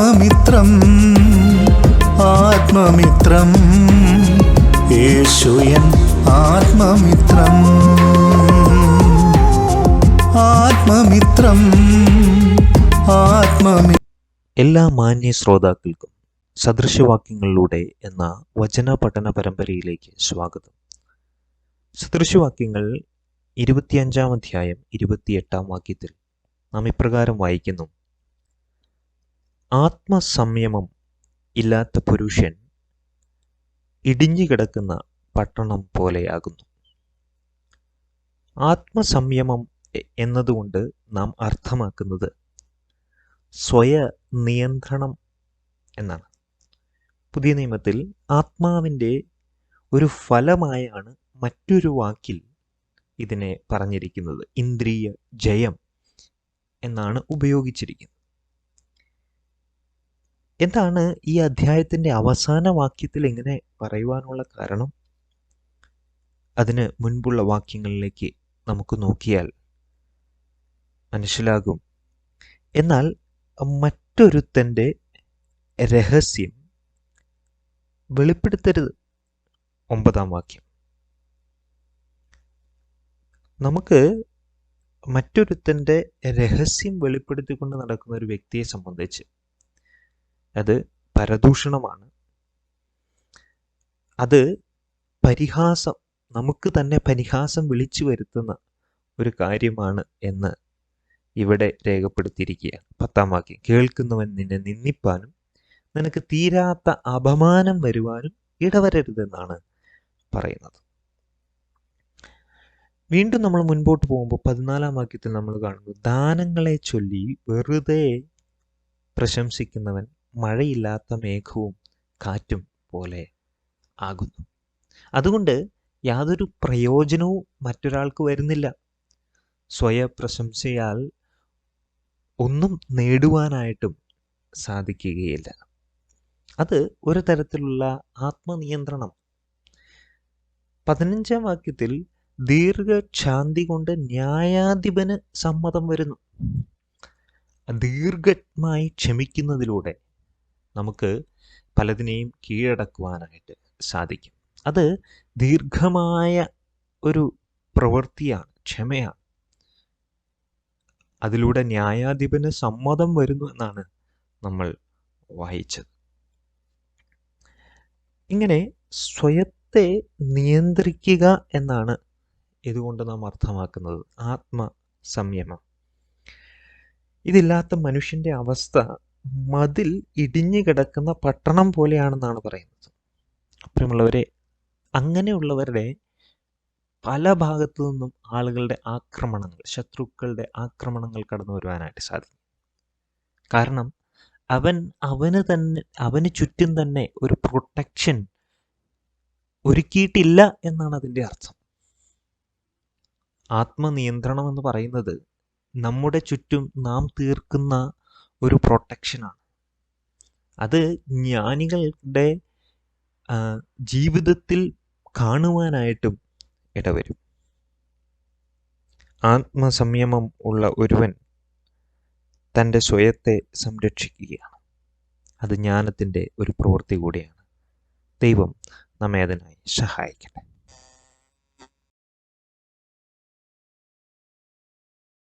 ആത്മമിത്രം ആത്മമിത്രം. യേശുയൻ ആത്മമിത്രം. ആത്മമിത്രം ആത്മമി എല്ലാ മാന്യ ശ്രോതാക്കൾക്കും സദൃശവാക്യങ്ങളിലൂടെ എന്ന വചന പഠന പരമ്പരയിലേക്ക് സ്വാഗതം. സദൃശവാക്യങ്ങൾ ഇരുപത്തിയഞ്ചാം അധ്യായം ഇരുപത്തിയെട്ടാം വാക്യത്തിൽ നാം ഇപ്രകാരം വായിക്കുന്നു. ആത്മസംയമം ഇല്ലാത്ത പുരുഷൻ ഇടിഞ്ഞുകിടക്കുന്ന പട്ടണം പോലെയാകുന്നു. ആത്മസംയമം എന്നതുകൊണ്ട് നാം അർത്ഥമാക്കുന്നത് സ്വയ നിയന്ത്രണം എന്നാണ്. പുതിയ നിയമത്തിൽ ആത്മാവിന്റെ ഒരു ഫലമായാണ് മറ്റൊരു വാക്കിൽ ഇതിനെ പറഞ്ഞിരിക്കുന്നത്. ഇന്ദ്രിയ ജയം എന്നാണ് ഉപയോഗിച്ചിരിക്കുന്നത്. എന്താണ് ഈ അധ്യായത്തിന്റെ അവസാന വാക്യത്തിൽ ഇങ്ങനെ പറയുവാനുള്ള കാരണം? അതിന് മുൻപുള്ള വാക്യങ്ങളിലേക്ക് നമുക്ക് നോക്കിയാൽ മനസ്സിലാകും. എന്നാൽ മറ്റൊരുത്തന്റെ രഹസ്യം വെളിപ്പെടുത്തരുത്. ഒമ്പതാം വാക്യം. നമുക്ക് മറ്റൊരുത്തന്റെ രഹസ്യം വെളിപ്പെടുത്തിക്കൊണ്ട് നടക്കുന്ന ഒരു വ്യക്തിയെ സംബന്ധിച്ച് അത് പരദൂഷണമാണ്. അത് പരിഹാസം നമുക്ക് തന്നെ പരിഹാസം വിളിച്ചു വരുത്തുന്ന ഒരു കാര്യമാണ് എന്ന് ഇവിടെ രേഖപ്പെടുത്തിയിരിക്കുകയാണ്. പത്താം വാക്യം കേൾക്കുന്നവൻ നിന്നെ നിന്ദിപ്പാനും നിനക്ക് തീരാത്ത അപമാനം വരുവാനും ഇടവരരുതെന്നാണ് പറയുന്നത്. വീണ്ടും നമ്മൾ മുൻപോട്ട് പോകുമ്പോൾ പതിനാലാം വാക്യത്തിൽ നമ്മൾ കാണുന്നു ദാനങ്ങളെ ചൊല്ലി വെറുതെ പ്രശംസിക്കുന്നവൻ മഴയില്ലാത്ത മേഘവും കാറ്റും പോലെ ആകുന്നു. അതുകൊണ്ട് യാതൊരു പ്രയോജനവും മറ്റൊരാൾക്ക് വരുന്നില്ല. സ്വയപ്രശംസയാൽ ഒന്നും നേടുവാനായിട്ടും സാധിക്കുകയില്ല. അത് ഒരു തരത്തിലുള്ള ആത്മനിയന്ത്രണം. പതിനഞ്ചാം വാക്യത്തിൽ ദീർഘശാന്തി കൊണ്ട് ന്യായാധിപന് സമ്മതം വരുന്നു. ദീർഘമായി ക്ഷമിക്കുന്നതിലൂടെ നമുക്ക് പലതിനെയും കീഴടക്കുവാനായിട്ട് സാധിക്കും. അത് ദീർഘമായ ഒരു പ്രവൃത്തിയാണ് ക്ഷമയാണ്. അതിലൂടെ ന്യായാധിപന് സമ്മതം വരുന്നു എന്നാണ് നമ്മൾ വായിച്ചത്. ഇങ്ങനെ സ്വയത്തെ നിയന്ത്രിക്കുക എന്നാണ് ഇതുകൊണ്ട് നാം അർത്ഥമാക്കുന്നത്. ആത്മ സംയമം ഇതില്ലാത്ത മനുഷ്യന്റെ അവസ്ഥ മതിൽ ഇടിഞ്ഞു കിടക്കുന്ന പട്ടണം പോലെയാണെന്നാണ് പറയുന്നത്. പ്രിയമുള്ളവരെ അങ്ങനെയുള്ളവരുടെ പല ഭാഗത്തു നിന്നും ആളുകളുടെ ആക്രമണങ്ങൾ ശത്രുക്കളുടെ ആക്രമണങ്ങൾ കടന്നു വരുവാനായിട്ട് സാധിക്കും. കാരണം അവൻ അവന് തന്നെ അവന് ചുറ്റും തന്നെ ഒരു പ്രൊട്ടക്ഷൻ ഒരുക്കിയിട്ടില്ല എന്നാണ് അതിന്റെ അർത്ഥം. ആത്മനിയന്ത്രണം എന്ന് പറയുന്നത് നമ്മുടെ ചുറ്റും നാം തീർക്കുന്ന ഒരു പ്രൊട്ടക്ഷനാണ് അത് ജ്ഞാനികളുടെ ജീവിതത്തിൽ കാണുവാനായിട്ടും ഇടവരും. ആത്മസംയമം ഉള്ള ഒരുവൻ തന്റെ സ്വയത്തെ സംരക്ഷിക്കുകയാണ്. അത് ജ്ഞാനത്തിന്റെ ഒരു പ്രവൃത്തി കൂടിയാണ്. ദൈവം നമ്മെ അതിനായി സഹായിക്കട്ടെ.